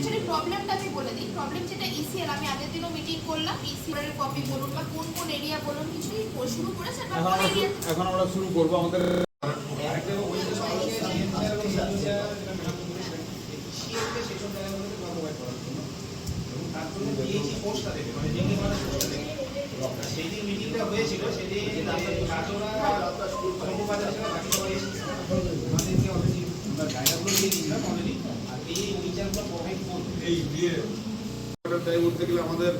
Actually প্রবলেমটা আমি বলে দিই। প্রবলেম যেটা ইসিএল আমি আগের দিনও মিটিং করলাম। ইসিএল কপি বলুন বা কোন কোন এরিয়া বলুন কিছুই শুরু করেছে এখন আমরা শুরু করব আমাদের সেদিন মিটিংটা হয়েছিল সেদিন এই টাইম উঠতে গেলে আমাদের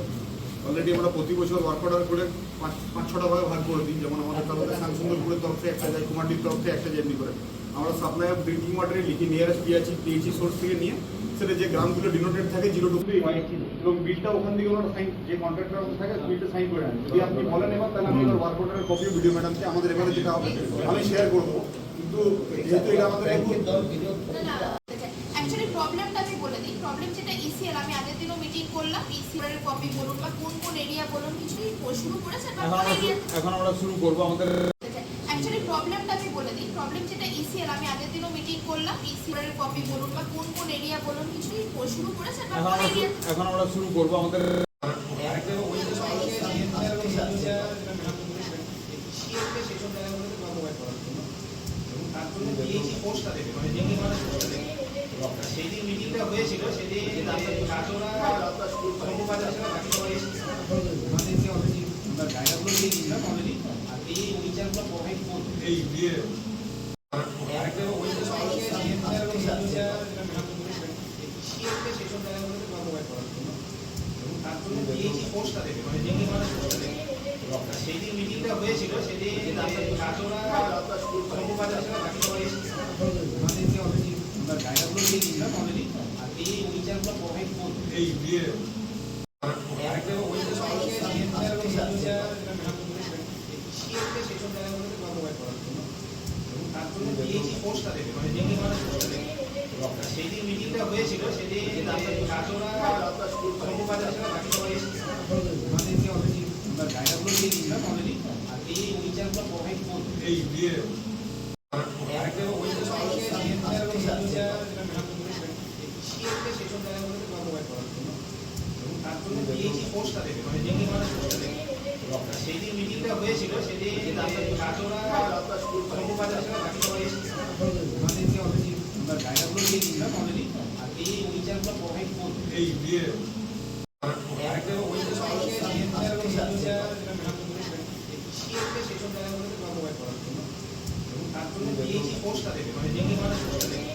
অলরেডি আমরা প্রতি বছর ওয়ার্ক অর্ডার করে পাঁচ পাঁচ ছটা ভাগে ভাগ করে দিই। যেমন আমাদের তরফে শ্যামসুন্দরপুরের তরফে একটা যায় কুমারডির তরফে একটা যায় এমনি করে। আমরা সাপ্লাই অফ ড্রিঙ্কিং ওয়াটারে লিখি নিয়ারেস্ট পিএইচি পিএইচি সোর্স থেকে নিয়ে। সেটা যে গ্রামগুলো ডিনোটেড থাকে জিরো টু হয় এবং বিলটা ওখান থেকে ওনারা সাইন যে কন্ট্রাক্টর থাকে বিলটা সাইন করে নেন যদি আপনি বলেন এবার তাহলে আমি ওয়ার্ক অর্ডারের কপি ভিডিও ম্যাডামকে আমাদের এবারে যেটা হবে আমি শেয়ার করব। কিন্তু যেহেতু এটা আমাদের প্রবলেমটা আমি বলে দিই। প্রবলেম যেটা ইসিআর আমি আগের দিনও মিটিং করলাম। ইসিআরের কপি বলুন বা কোন কোন এরিয়া বলুন কিছুই শুরু করেছেন বা এখন কোন আমরা এরিয়া এখন আমরা শুরু করব আমাদের অ্যাকচুয়ালি প্রবলেমটা আমি বলে দিই। প্রবলেম যেটা ইসিআর আমি আগের দিনও মিটিং করলাম। ইসিআরের কপি বলুন বা কোন কোন এরিয়া বলুন কিছুই শুরু করেছেন বা এখন কোন আমরা এরিয়া এখন আমরা শুরু করব আমাদের জায়গাগুলোতে করার জন্য? এবং তার জন্য পিএইচি পোস্টটা দেবে মানে ডেঙ্গি মানে পোস্টটা দেবে সেদিন মিটিংটা হয়েছিল সেদিন ডায়লগুলো দিয়ে দিয়েছিলাম অলরেডি আর এই উইচারগুলো প্রোভাইড করব। এই বিয়ে সেসব জায়গাগুলোতে প্রোভাইড করার জন্য। এবং তার জন্য পিএইচি পোস্টটা দেবে মানে দেবে সেদিন মিটিংটা হয়েছিল সেদিন কাজরা কর্মবাজার ছিল বাকি আমাদেরকে আমরা ডায়লগুলো দিয়ে দিয়েছিলাম অলরেডি আর সেদিন মিটিংটা হয়েছিল সেদিন আমাদেরকে অলরেডি দিয়ে দিয়েছিলাম অলরেডি আর এই উইচারগুলো প্রোভাইড করব এই বিয়ে সেসব জায়গাগুলোতে প্রোভাইড করার জন্য এবং জন্য পিএইচি পোস্টটা দেবে মানে মানে পোস্টটা দেবে সেদিন মিটিংটা হয়েছিল সেদিন কাজরা কর্মবাজার ছিল বাকি সবাই এসেছিল আমাদেরকে অলরেডি আমরা ডায়লগুলো দিয়ে দিয়েছিলাম অলরেডি আর এই উইচারগুলো প্রোভাইড করব। এই বিয়ে সেসব জায়গাগুলোতে প্রোভাইড করার জন্য। এবং তার জন্য পিএইচি পোস্টটা দেবে মানে মানে পোস্টটা দেবে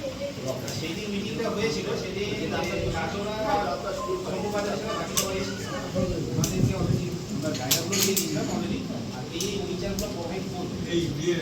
মিটিংটা হয়েছিল সেদিন আমাদেরকে আমরা ডায়লগুলো দিয়ে দিয়েছিলাম অলরেডি আর এই উইচারগুলো প্রোভাইড করব। এই বিয়ে।